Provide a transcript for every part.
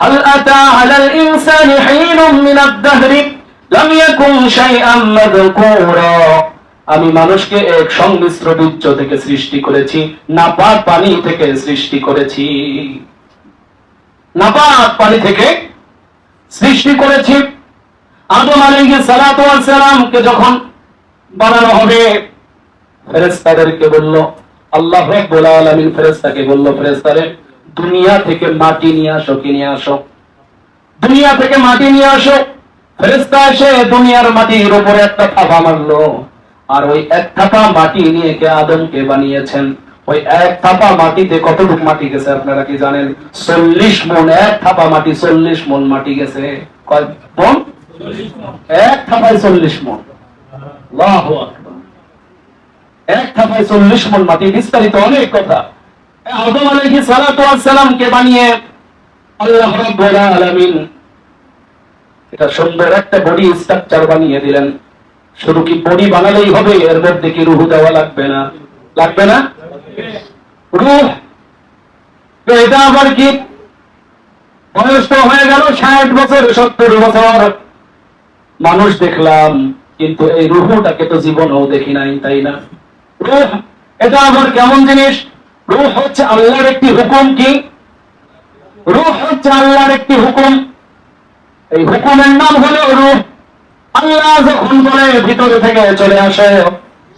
هل أتى على الإنسان حين من الدهر لم يكن شيئا مذكورا আমি মানুষকে এক সংমিশ্র বীর্য থেকে সৃষ্টি করেছি নাপাক পানি থেকে সৃষ্টি করেছি নাপাক পানি থেকে সৃষ্টি করেছি আদম আলাইহিস সালাতু ওয়াস সালামকে যখন বানানো হবে ফেরেশতাদেরকে বলল আল্লাহ রাব্বুল আলামিন ফেরেশতাকে বলল ফেরেশতারে দুনিয়া থেকে মাটি নিয়ে আসো, কি নিয়ে আসো? দুনিয়া থেকে মাটি নিয়ে আসো। ফেরেশতা এসে দুনিয়ার মাটির উপরে একটা থাপা মারলো। আর ওই এক থাপা মাটি নিয়ে কে আদমকে বানিয়েছেন? ওই এক থাপা মাটিতে কতটুকু মাটি গেছে আপনারা কি জানেন? চল্লিশ মন, এক থাপা মাটি চল্লিশ মন মাটি গেছে। মন? এক থাপায় চল্লিশ মন। এক থাপায় চল্লিশ মন মাটি, বিস্তারিত অনেক কথা। আদম আলাইহিস সালাতু ওয়াস সালামকে বানিয়ে আল্লাহ রাব্বুল আলামিন এটা সুন্দর একটা বডি স্ট্রাকচার বানিয়ে দিলেন। শুধু কি বডি বানালেই হবে? এর মধ্যে কি দেওয়া লাগবে না? লাগবে না? রুহ! তো এটা আবার কি? বয়স তো হয়ে গেল, ষাট বছর, সত্তর বছর। মানুষ দেখলাম, কিন্তু এই রুহুটাকে তো জীবনেও দেখি নাই, তাই না? রুহ! এটা আবার কেমন জিনিস? রুহ হচ্ছে আল্লাহর একটি হুকুম কি? রুহ হচ্ছে আল্লাহর একটি হুকুম। এই হুকুমের নাম হলো রুহ। আল্লাহ যখন বলে, ভিতরে থেকে চলে আসে,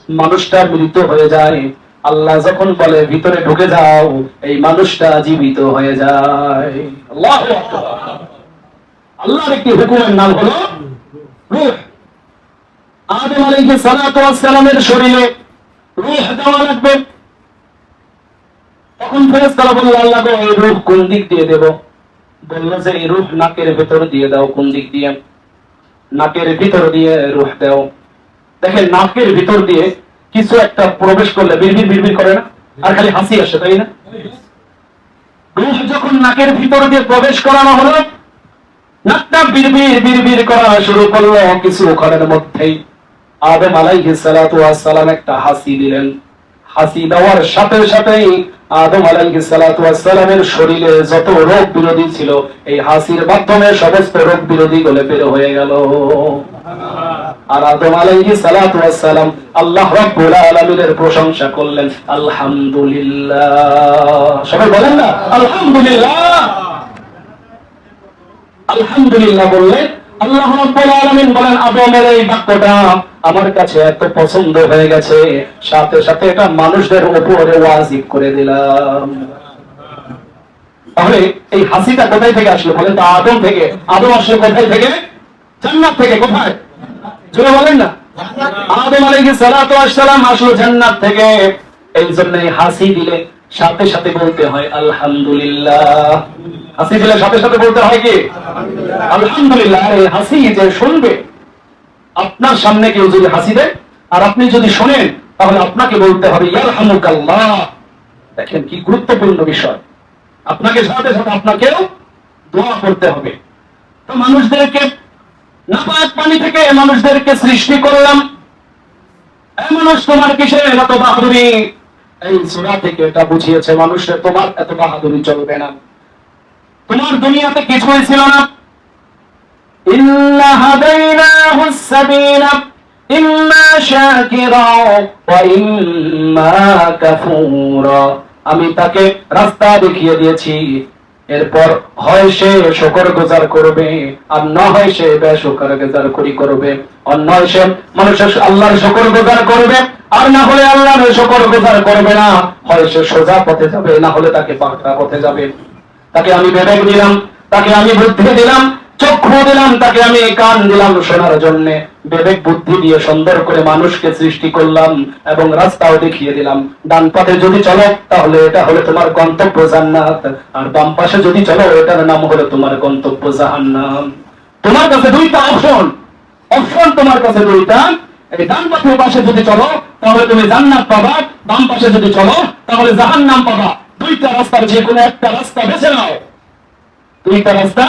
মানুষটা মৃত হয়ে যায়। আল্লাহ যখন বলে, ভিতরে ঢুকে যাও, এই মানুষটা জীবিত হয়ে যায়। আল্লাহু। আল্লাহর একটি হুকুমের নাম হলো রুহ। আদম আলাইহিস সালাতু ওয়াস সালামের শরীরে রুহ দেওয়া লাগবে। তখন ফেরেশতারা বলল, আল্লাহ এই রূহ কোন দিক দিয়ে দেব? বলল যে, এই রূহ নাকের ভেতর দিয়ে দাও, কোন দিক দিয়ে? নাকের ভিতর দিয়ে রূহ দাও। দেখেন, নাকের ভিতর দিয়ে কিছু একটা প্রবেশ করলে বিড়বিড় বিড়বিড় করে না? আর খালি হাসি আসে, তাই না? রূহ যখন নাকের ভিতর দিয়ে প্রবেশ করানো হলো, নাকটা বিড়বিড় বিড়বিড় করা শুরু করল কিছু ক্ষণের মধ্যেই। আদম আলাইহিস সালাতু ওয়াস সালাম একটা হাসি দিলেন। হাসি দেওয়ার সাথে সাথেই আদম আলাইহিস সালামের শরীরে যত রোগ বিরোধী ছিল, এই হাসির মাধ্যমে সমস্ত রোগ বিরোধী গলে বের হয়ে গেল। আর আদম সালাম আল্লাহ প্রশংসা করলেন, আলহামদুলিল্লাহ। সবাই বলেন না, আলহামদুলিল্লাহ। আলহামদুলিল্লাহ বললেন আল্লাহ আমার কাছে এত পছন্দ হয়ে গেছে। সাথে সাথে এটা মানুষদের উপরে ওয়াজিব করে দিলাম। তাহলে এই হাসিটা কোথায় থেকে আসলো বলেন আদম থেকে। আদম আসলো কোথায় থেকে? জান্নাত থেকে কোথায়? জোরে বলেন না। আদম সালাতু আসলো জান্নাত থেকে। এই জন্য হাসি দিলে সাথে সাথে বলতে হয়, আলহামদুলিল্লাহ। হাসি দিলে সাথে সাথে বলতে হয় কি? আলহামদুলিল্লাহ, এই হাসি যে শুনবে, আপনার সামনে কেউ যদি হাসি দেয়, আর আপনি যদি শোনেন, তাহলে আপনাকে বলতে হবে দেখেন কি গুরুত্বপূর্ণ বিষয়। আপনাকে সাথে সাথে আপনাকেও দোয়া করতে হবে। তো মানুষদেরকে, নাপাক পানি থেকে মানুষদেরকে সৃষ্টি করলাম। মানুষ তোমার কিসের? এত বাহাদুরি। এই সূরা থেকে এটা বুঝিয়েছে মানুষের, তোমার এত বাহাদুরি চলবে না। তোমার দুনিয়াতে কিছুই ছিল না। ইন্না হাদাইনাহু সাবিলা ইম্মা শাকিরা, ওয়া ইম্মা কাফুরা। আমি তাকে রাস্তা দেখিয়ে দিয়েছি। এরপর হয় সে শকর গুজার করবে, আর না হয় সে বেশকর গুজার করি করবে। আর নয় সে মানুষের আল্লাহর শকর গুজার করবে, আর না হলে আল্লাহর শকর গুজার করবে না। হয় সে সোজা পথে যাবে, না হলে তাকে পাকড়া পথে যাবে। তাকে আমি বিবেক দিলাম, তাকে আমি বুদ্ধি দিলাম, চক্ষু দিলাম, তাকে আমি কান দিলাম শোনার জন্য। বিবেক বুদ্ধি দিয়ে সুন্দর করে মানুষকে সৃষ্টি করলাম এবং রাস্তাও দেখিয়ে দিলাম। ডান পথে যদি চলো, তাহলে এটা হলো তোমার গন্তব্য জান্নাত। আর বাম পাশে যদি চলো, এটার নাম হলো তোমার গন্তব্য জাহান্নাম। তোমার কাছে দুইটা অপশন অপশন তোমার কাছে দুইটা। এই ডান পথের পাশে যদি চলো, তাহলে তুমি জান্নাত পাবা, বাম পাশে যদি চলো, তাহলে জাহান্নাম পাবা। দুইটা রাস্তার যে কোনো একটা রাস্তা বেছে নাও। দুইটা রাস্তা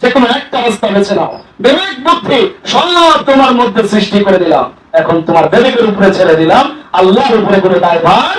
যে কোনো একটা রাস্তা বেছে নাও। বিবেক বুদ্ধি সব তোমার মধ্যে সৃষ্টি করে দিলাম। এখন তোমার বিবেকের উপরে ছেড়ে দিলাম, আল্লাহর উপরে করে দায় দায়ভার